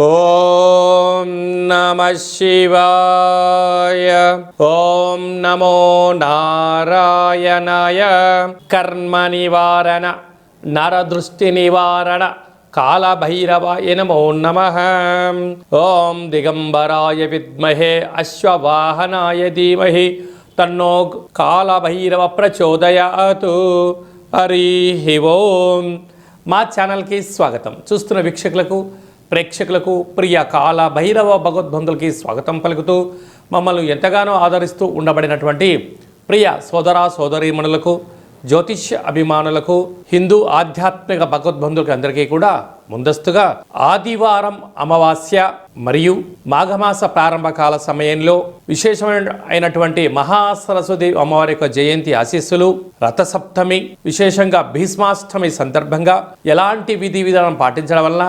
ఓం నమ శివాయ. ఓం నమో నారాయణాయ. కర్మ నివారణ నరదృష్టి నివారణ కాళభైరవాయ నమో నమ. ఓం దిగంబరాయ విద్మహే అశ్వవాహనాయ ధీమహి తన్నో కాళభైరవ ప్రచోదయాతు. హరి ఓం. మా ఛానల్కి స్వాగతం. చూస్తున్న వీక్షకులకు ప్రేక్షకులకు ప్రియ కాల భైరవ భగవద్బంధులకి స్వాగతం పలుకుతూ మమ్మల్ని ఎంతగానో ఆదరిస్తూ ఉండబడినటువంటి ప్రియ సోదర సోదరీమణులకు జ్యోతిష్య అభిమానులకు హిందూ ఆధ్యాత్మిక భగవద్బంధులకి అందరికీ కూడా ముందస్తుగా ఆదివారం అమావాస్య మరియు మాఘమాస ప్రారంభ కాల సమయంలో విశేషమైన అయినటువంటి మహాసరస్వతి అమ్మవారి యొక్క జయంతి ఆశీస్సులు రథసప్తమి విశేషంగా భీష్మాష్టమి సందర్భంగా ఎలాంటి విధి విధానం పాటించడం వలన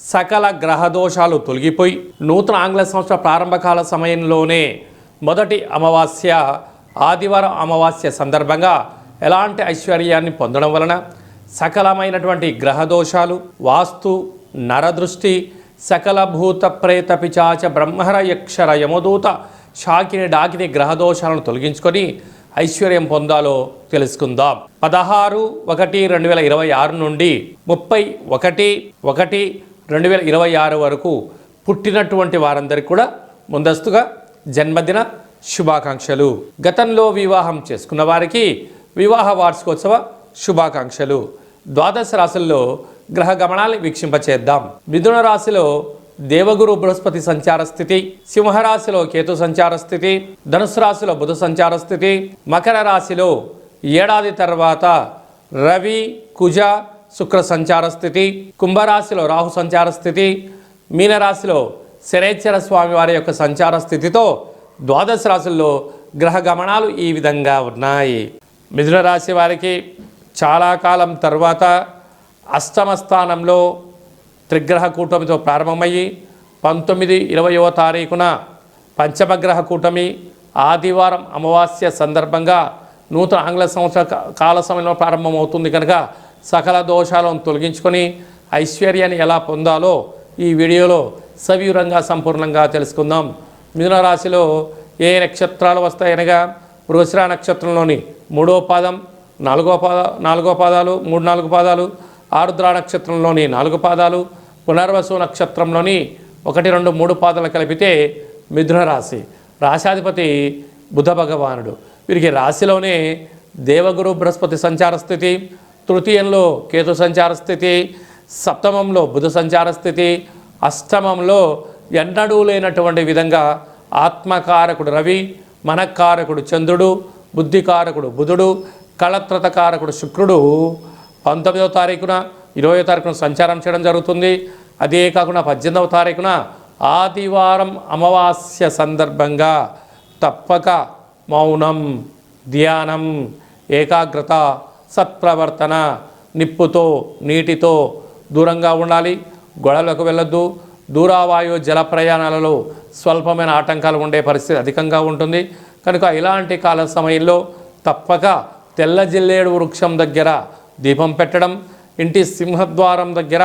సకల గ్రహదోషాలు తొలగిపోయి నూతన ఆంగ్ల సంవత్సర ప్రారంభకాల సమయంలోనే మొదటి అమావాస్య ఆదివారం అమావాస్య సందర్భంగా ఎలాంటి ఐశ్వర్యాన్ని పొందడం వలన సకలమైనటువంటి గ్రహదోషాలు వాస్తు నరదృష్టి సకల భూత ప్రేత పిచాచ బ్రహ్మర యక్షర యమదూత షాకిని డాకిని గ్రహదోషాలను తొలగించుకొని ఐశ్వర్యం పొందాలో తెలుసుకుందాం. పదహారు ఒకటి రెండు వేల ఇరవై ఆరు నుండి ముప్పై ఒకటి ఒకటి రెండు వేల ఇరవై ఆరు వరకు పుట్టినటువంటి వారందరికీ కూడా ముందస్తుగా జన్మదిన శుభాకాంక్షలు. గతంలో వివాహం చేసుకున్న వారికి వివాహ వార్షికోత్సవ శుభాకాంక్షలు. ద్వాదశ రాశుల్లో గ్రహ గమనాన్ని వీక్షింపచేద్దాం. మిథున రాశిలో దేవగురు బృహస్పతి సంచార స్థితి సింహరాశిలో కేతు సంచార స్థితి ధనుసు రాశిలో బుధ సంచార స్థితి మకర రాశిలో ఏడాది తర్వాత రవి కుజ శుక్ర సంచార స్థితి కుంభరాశిలో రాహు సంచార స్థితి మీనరాశిలో శనేశ్వర స్వామి వారి యొక్క సంచార స్థితితో ద్వాదశ రాశుల్లో గ్రహ గమనాలు ఈ విధంగా ఉన్నాయి. మిథున రాశి వారికి చాలా కాలం తర్వాత అష్టమ స్థానంలో త్రిగ్రహ కూటమితో ప్రారంభమయ్యి పంతొమ్మిది ఇరవయవ తారీఖున పంచమగ్రహ కూటమి ఆదివారం అమావాస్య సందర్భంగా నూతన ఆంగ్ల సంవత్సర కాల సమయంలో ప్రారంభమవుతుంది కనుక సకల దోషాలను తొలగించుకొని ఐశ్వర్యాన్ని ఎలా పొందాలో ఈ వీడియోలో సవివరంగా సంపూర్ణంగా తెలుసుకుందాం. మిథున రాశిలో ఏ నక్షత్రాలు వస్తాయనగా వృషరా నక్షత్రంలోని మూడో పాదం నాలుగో పాద నాలుగో పాదాలు మూడు నాలుగు పాదాలు ఆరుద్ర నక్షత్రంలోని నాలుగు పాదాలు పునర్వసు నక్షత్రంలోని ఒకటి రెండు మూడు పాదాలు కలిపితే మిథున రాశి. రాశాధిపతి బుధ భగవానుడు. వీరికి రాశిలోనే దేవగురు బృహస్పతి సంచార స్థితి తృతీయంలో కేతు సంచార స్థితి సప్తమంలో బుధ సంచార స్థితి అష్టమంలో ఎన్నడూ లేనటువంటి విధంగా ఆత్మకారకుడు రవి మనకారకుడు చంద్రుడు బుద్ధికారకుడు బుధుడు కళత్రతకారకుడు శుక్రుడు పంతొమ్మిదవ తారీఖున ఇరవయో తారీఖున సంచారం చేయడం జరుగుతుంది. అదే కాకుండా పద్దెనిమిదవ తారీఖున ఆదివారం అమావాస్య సందర్భంగా తప్పక మౌనం ధ్యానం ఏకాగ్రత సత్ప్రవర్తన నిప్పుతో నీటితో దూరంగా ఉండాలి. గొడవలకు వెళ్ళొద్దు. దూరావాయు జల ప్రయాణాలలో స్వల్పమైన ఆటంకాలు ఉండే పరిస్థితి అధికంగా ఉంటుంది. కనుక ఇలాంటి కాల సమయంలో తప్పక తెల్ల జిల్లేడు వృక్షం దగ్గర దీపం పెట్టడం ఇంటి సింహద్వారం దగ్గర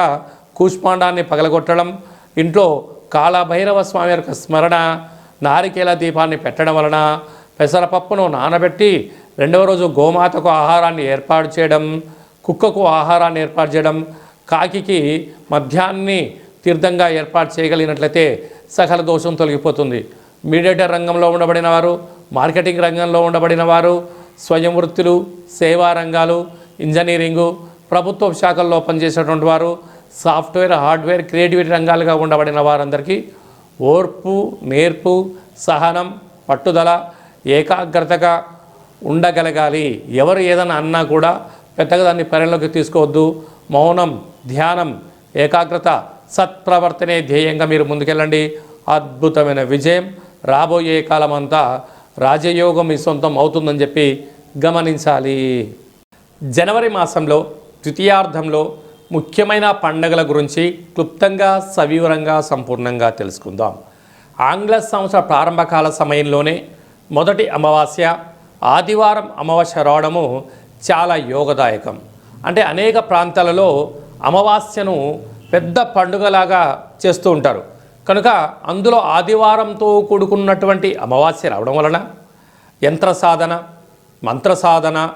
కూష్మాండాన్ని పగలగొట్టడం ఇంట్లో కాళభైరవ స్వామి యొక్క స్మరణ నారికేల దీపాన్ని పెట్టడం వలన పెసరపప్పును నానబెట్టి రెండవ రోజు గోమాతకు ఆహారాన్ని ఏర్పాటు చేయడం కుక్కకు ఆహారాన్ని ఏర్పాటు చేయడం కాకికి మధ్యాహ్నాన్ని తీర్థంగా ఏర్పాటు చేయగలిగినట్లయితే సకల దోషం తొలగిపోతుంది. మీడియేటర్ రంగంలో ఉండబడిన వారు మార్కెటింగ్ రంగంలో ఉండబడిన వారు స్వయం వృత్తులు సేవా రంగాలు ఇంజనీరింగు ప్రభుత్వ శాఖల్లో పనిచేసేటువంటి వారు సాఫ్ట్వేర్ హార్డ్వేర్ క్రియేటివిటీ రంగాలుగా ఉండబడిన వారందరికీ ఓర్పు నేర్పు సహనం పట్టుదల ఏకాగ్రతగా ఉండగలగాలి. ఎవరు ఏదైనా అన్నా కూడా పెద్దగా దాన్ని పరిగణలోకి తీసుకోవద్దు. మౌనం ధ్యానం ఏకాగ్రత సత్ప్రవర్తనే ధ్యేయంగా మీరు ముందుకెళ్ళండి. అద్భుతమైన విజయం. రాబోయే కాలమంతా రాజయోగం మీ సొంతం అవుతుందని చెప్పి గమనించాలి. జనవరి మాసంలో ద్వితీయార్థంలో ముఖ్యమైన పండగల గురించి క్లుప్తంగా సవివరంగా సంపూర్ణంగా తెలుసుకుందాం. ఆంగ్ల సంవత్సర ప్రారంభకాల సమయంలోనే మొదటి అమావాస్య ఆదివారం అమావాస్య రావడము చాలా యోగదాయకం. అంటే అనేక ప్రాంతాలలో అమావాస్యను పెద్ద పండుగలాగా చేస్తూ ఉంటారు. కనుక అందులో ఆదివారంతో కూడుకున్నటువంటి అమావాస్య రావడం వలన యంత్ర సాధన మంత్ర సాధన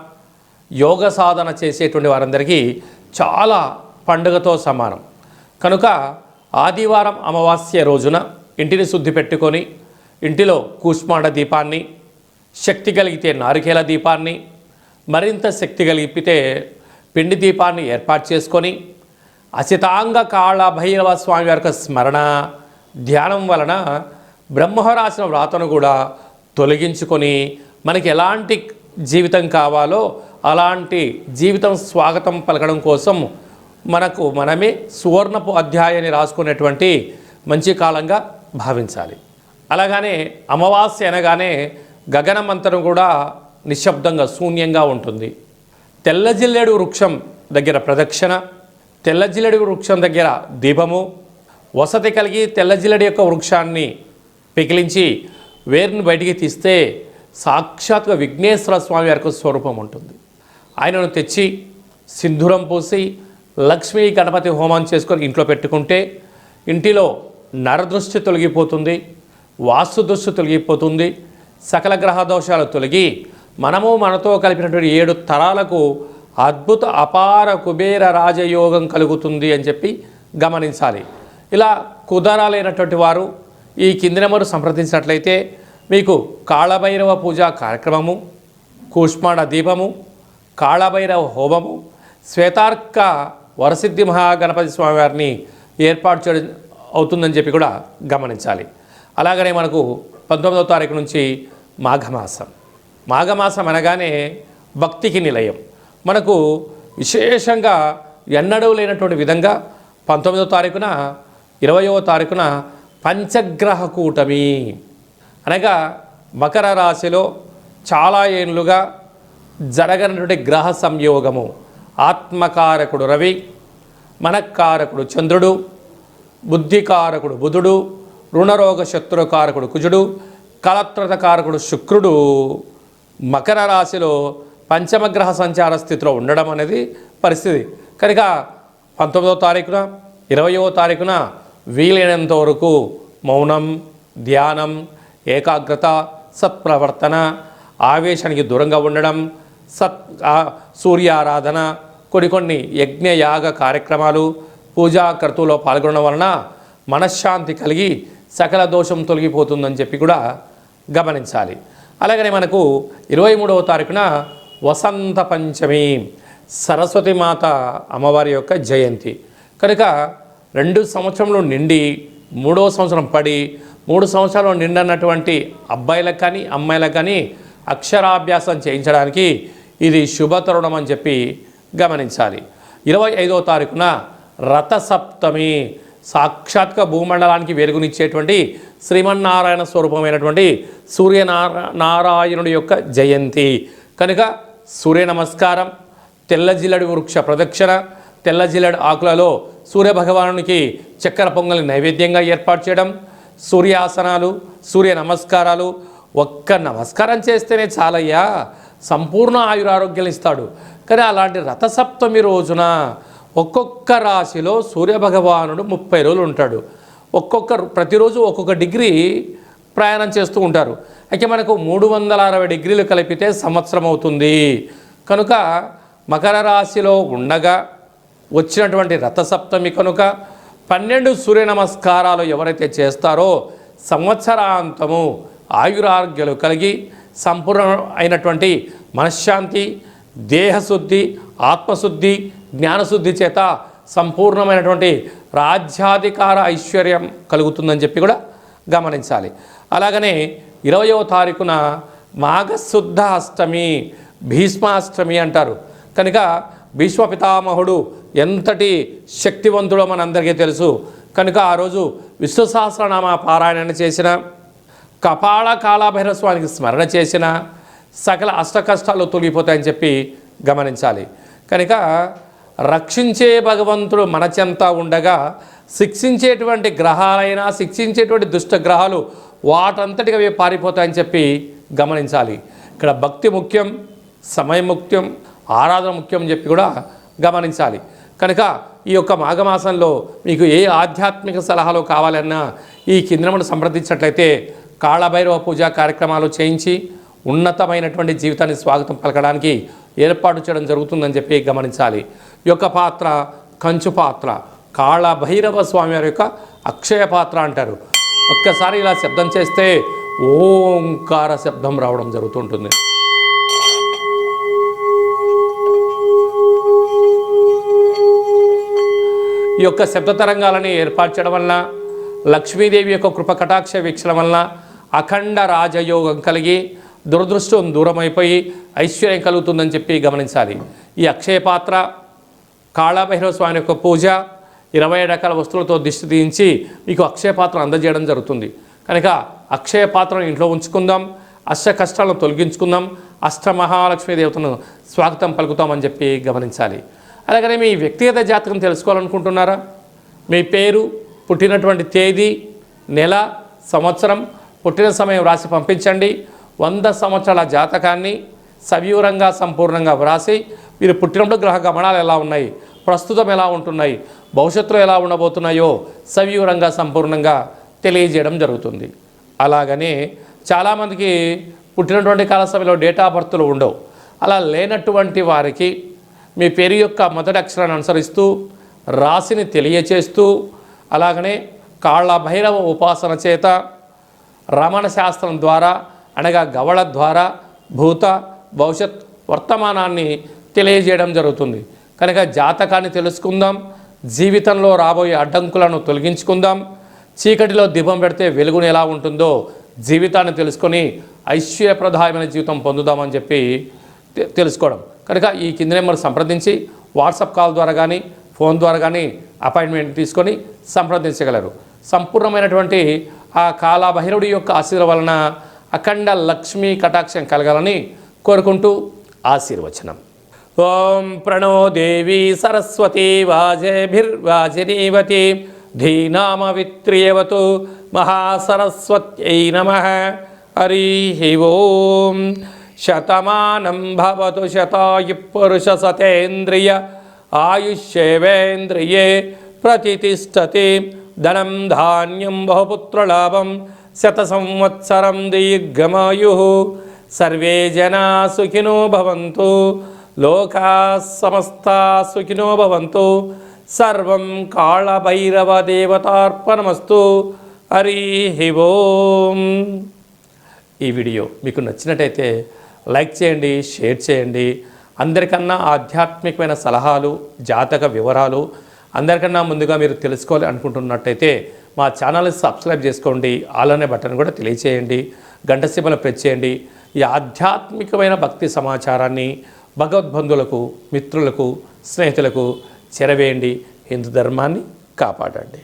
యోగ సాధన చేసేటువంటి వారందరికీ చాలా పండుగతో సమానం. కనుక ఆదివారం అమావాస్య రోజున ఇంటిని శుద్ధి పెట్టుకొని ఇంటిలో కూష్మాండ దీపాన్ని శక్తి కలిగితే నారికేల దీపాన్ని మరింత శక్తి కలిగితే పిండి దీపాన్ని ఏర్పాటు చేసుకొని అసితాంగ కాళ భైరవ స్వామి యొక్క స్మరణ ధ్యానం వలన బ్రహ్మరాసిన వ్రాతను కూడా తొలగించుకొని మనకి ఎలాంటి జీవితం కావాలో అలాంటి జీవితం స్వాగతం పలకడం కోసం మనకు మనమే సువర్ణపు అధ్యాయాన్ని రాసుకునేటువంటి మంచి కాలంగా భావించాలి. అలాగనే అమావాస్య అనగానే గగనమంతరం కూడా నిశ్శబ్దంగా శూన్యంగా ఉంటుంది. తెల్లజిల్లెడు వృక్షం దగ్గర ప్రదక్షిణ తెల్లజిల్లెడు వృక్షం దగ్గర దీపము వసతి కలిగి తెల్లజిల్లెడు యొక్క వృక్షాన్ని పికిలించి వేరుని బయటికి తీస్తే సాక్షాత్గా విఘ్నేశ్వర స్వామి యొక్క స్వరూపం ఉంటుంది. ఆయనను తెచ్చి సింధూరం పోసి లక్ష్మీ గణపతి హోమం చేసుకొని ఇంట్లో పెట్టుకుంటే ఇంటిలో నరదృష్టి తొలగిపోతుంది. వాస్తు దృష్టి తొలగిపోతుంది. సకల గ్రహ దోషాలు తొలగి మనము మనతో కలిపినటువంటి ఏడు తరాలకు అద్భుత అపార కుబేర రాజయోగం కలుగుతుంది అని చెప్పి గమనించాలి. ఇలా కుదరాలైనటువంటి వారు ఈ కింది నెంబరు సంప్రదించినట్లయితే మీకు కాళభైరవ పూజా కార్యక్రమము కూష్మాండ దీపము కాళభైరవ హోమము శ్వేతార్క వరసిద్ధి మహాగణపతి స్వామివారిని ఏర్పాటు చేయడం అవుతుందని చెప్పి కూడా గమనించాలి. అలాగనే మనకు పంతొమ్మిదవ తారీఖు నుంచి మాఘమాసం. మాఘమాసం అనగానే భక్తికి నిలయం. మనకు విశేషంగా ఎన్నడూ లేనటువంటి విధంగా పంతొమ్మిదవ తారీఖున ఇరవయవ తారీఖున పంచగ్రహ కూటమి. అనగా మకర రాశిలో చాలా ఏళ్ళుగా జరగనటువంటి గ్రహ సంయోగము. ఆత్మకారకుడు రవి మనకారకుడు చంద్రుడు బుద్ధికారకుడు బుధుడు రుణరోగ శత్రుకారకుడు కుజుడు కలత్రతకారకుడు శుక్రుడు మకర రాశిలో పంచమగ్రహ సంచార స్థితిలో ఉండడం అనేది పరిస్థితి. కనుక పంతొమ్మిదవ తారీఖున ఇరవయో తారీఖున వీలైనంత వరకు మౌనం ధ్యానం ఏకాగ్రత సత్ప్రవర్తన ఆవేశానికి దూరంగా ఉండడం సత్ సూర్యారాధన కొన్ని కొన్ని యజ్ఞయాగ కార్యక్రమాలు పూజా క్రతువులో పాల్గొనడం వలన మనశ్శాంతి కలిగి సకల దోషం తొలగిపోతుందని చెప్పి కూడా గమనించాలి. అలాగనే మనకు ఇరవై మూడవ తారీఖున వసంత పంచమి సరస్వతి మాత అమ్మవారి యొక్క జయంతి. కనుక రెండు సంవత్సరంలో నిండి మూడవ సంవత్సరం పడి మూడు సంవత్సరాలు నిండినటువంటి అబ్బాయిలకు కానీ అమ్మాయిలకు కానీ అక్షరాభ్యాసం చేయించడానికి ఇది శుభతరుణం అని చెప్పి గమనించాలి. ఇరవై ఐదవ తారీఖున రథసప్తమి సాక్షాత్గా భూమండలానికి వెలుగునిచ్చేటువంటి శ్రీమన్నారాయణ స్వరూపమైనటువంటి సూర్యనారా నారాయణుడి యొక్క జయంతి. కనుక సూర్య నమస్కారం తెల్లజిల్లడి వృక్ష ప్రదక్షిణ తెల్లజిల్లడి ఆకులలో సూర్య భగవానునికి చక్కెర పొంగలి నైవేద్యంగా ఏర్పాటు చేయడం సూర్యాసనాలు సూర్య నమస్కారాలు ఒక్క నమస్కారం చేస్తేనే చాలయ్యా. సంపూర్ణ ఆయురారోగ్యాలు ఇస్తాడు. కానీ అలాంటి రథసప్తమి రోజున ఒక్కొక్క రాశిలో సూర్యభగవానుడు ముప్పై రోజులు ఉంటాడు. ఒక్కొక్క ప్రతిరోజు ఒక్కొక్క డిగ్రీ ప్రయాణం చేస్తూ ఉంటారు. అయితే మనకు మూడు వందల అరవై డిగ్రీలు కలిపితే సంవత్సరం అవుతుంది. కనుక మకర రాశిలో ఉండగా వచ్చినటువంటి రథసప్తమి కనుక పన్నెండు సూర్య నమస్కారాలు ఎవరైతే చేస్తారో సంవత్సరాంతము ఆయురారోగ్యాలు కలిగి సంపూర్ణ అయినటువంటి మనశ్శాంతి దేహశుద్ధి ఆత్మశుద్ధి జ్ఞానశుద్ధి చేత సంపూర్ణమైనటువంటి రాజ్యాధికార ఐశ్వర్యం కలుగుతుందని చెప్పి కూడా గమనించాలి. అలాగనే ఇరవయో తారీఖున మాఘశుద్ధ అష్టమి భీష్మాష్టమి అంటారు. కనుక భీష్మ పితామహుడు ఎంతటి శక్తివంతుడో మనందరికీ తెలుసు. కనుక ఆ రోజు విశ్వసహస్రనామ పారాయణ చేసిన కపాల కాళభైరవ స్వామికి స్మరణ చేసిన సకల అష్ట కష్టాలు తొలగిపోతాయని చెప్పి గమనించాలి. కనుక రక్షించే భగవంతుడు మన చెంత ఉండగా శిక్షించేటువంటి గ్రహాలైనా శిక్షించేటువంటి దుష్ట గ్రహాలు వాటంతటికి అవి పారిపోతాయని చెప్పి గమనించాలి. ఇక్కడ భక్తి ముఖ్యం సమయం ముఖ్యం ఆరాధన ముఖ్యం అని చెప్పి కూడా గమనించాలి. కనుక ఈ యొక్క మాఘమాసంలో మీకు ఏ ఆధ్యాత్మిక సలహాలు కావాలన్నా ఈ కేంద్రమును సంప్రదించినట్లయితే కాళభైరవ పూజా కార్యక్రమాలు చేయించి ఉన్నతమైనటువంటి జీవితాన్ని స్వాగతం పలకడానికి ఏర్పాటు చేయడం జరుగుతుందని చెప్పి గమనించాలి. ఈ యొక్క పాత్ర కంచు పాత్ర. కాళ భైరవ స్వామి వారి యొక్క అక్షయ పాత్ర అంటారు. ఒక్కసారి ఇలా శబ్దం చేస్తే ఓంకార శబ్దం రావడం జరుగుతుంటుంది. ఈ యొక్క శబ్ద తరంగాలని ఏర్పాటు చేయడం వలన లక్ష్మీదేవి యొక్క కృప కటాక్ష వీక్షణ వలన అఖండ రాజయోగం కలిగి దురదృష్టం దూరమైపోయి ఐశ్వర్యం కలుగుతుందని చెప్పి గమనించాలి. ఈ అక్షయ పాత్ర కాళభైరవ స్వామి యొక్క పూజ ఇరవై రకాల వస్తువులతో దిష్టి తీయించి మీకు అక్షయ పాత్ర అందజేయడం జరుగుతుంది. కనుక అక్షయ పాత్రను ఇంట్లో ఉంచుకుందాం అష్ట కష్టాలను తొలగించుకుందాం అష్టమహాలక్ష్మీ దేవతను స్వాగతం పలుకుతామని చెప్పి గమనించాలి. అలాగనే మీ వ్యక్తిగత జాతకం తెలుసుకోవాలనుకుంటున్నారా? మీ పేరు పుట్టినటువంటి తేదీ నెల సంవత్సరం పుట్టిన సమయం రాసి పంపించండి. వంద సంవత్సరాల జాతకాన్ని సవివరంగా సంపూర్ణంగా వ్రాసి మీరు పుట్టినప్పుడు గ్రహ గమనాలు ఎలా ఉన్నాయి? ప్రస్తుతం ఎలా ఉంటున్నాయి? భవిష్యత్తులో ఎలా ఉండబోతున్నాయో సవివరంగా సంపూర్ణంగా తెలియజేయడం జరుగుతుంది. అలాగనే చాలామందికి పుట్టినటువంటి కాల సమయంలో డేట్ ఆఫ్ బర్త్లు ఉండవు. అలా లేనటువంటి వారికి మీ పేరు యొక్క మొదటి అక్షరాన్ని అనుసరిస్తూ రాశిని తెలియచేస్తూ అలాగనే కాళ్ళ భైరవ ఉపాసన చేత రమణ శాస్త్రం ద్వారా అనగా గవళ ద్వారా భూత భవిష్యత్ వర్తమానాన్ని తెలియజేయడం జరుగుతుంది. కనుక జాతకాన్ని తెలుసుకుందాం జీవితంలో రాబోయే అడ్డంకులను తొలగించుకుందాం చీకటిలో దీపం పెడితే వెలుగును ఎలా ఉంటుందో జీవితాన్ని తెలుసుకొని ఐశ్వర్యప్రదాయమైన జీవితం పొందుదామని చెప్పి తెలుసుకోవడం. కనుక ఈ కింది నెంబర్ సంప్రదించి వాట్సాప్ కాల్ ద్వారా కానీ ఫోన్ ద్వారా కానీ అపాయింట్మెంట్ తీసుకొని సంప్రదించగలరు. సంపూర్ణమైనటువంటి ఆ కాలాభైరవుడి యొక్క ఆశీర్వలన వలన అఖండ లక్ష్మీ కటాక్షం కలగాలని కోరుకుంటూ ఆశీర్వచనం. ఓం ప్రణో దేవి సరస్వతి వాజేభిర్వాజినీవతి ధీనామవిత్రియవతు మహాసరస్వత్యై నమ. హరి ఓం. శతమానం భవతు శతాయు పురుష సతేంద్రియ ఆయుష్యేవేంద్రియే ప్రతిష్టతి ధనం ధాన్యం బహుపుత్రలాభం శత సంవత్సరం దీర్ఘమాయు. సర్వే జనా సుఖినో భవంతు. లోకా సమస్తా సుఖినో భవంతు. సర్వం కాళభైరవ దేవతార్పణమస్తు. హరి ఓం. ఈ వీడియో మీకు నచ్చినట్టయితే లైక్ చేయండి షేర్ చేయండి. అందరికన్నా ఆధ్యాత్మికమైన సలహాలు జాతక వివరాలు అందరికన్నా ముందుగా మీరు తెలుసుకోవాలి అనుకుంటున్నట్టయితే మా ఛానల్ని సబ్స్క్రైబ్ చేసుకోండి ఆల్ అనే బటన్ కూడా తెలియచేయండి గంట సీమలో ప్రెస్ చేయండి. ఈ ఆధ్యాత్మికమైన భక్తి సమాచారాన్ని భగవద్బంధువులకు మిత్రులకు స్నేహితులకు చెరవేయండి. హిందూ ధర్మాన్ని కాపాడండి.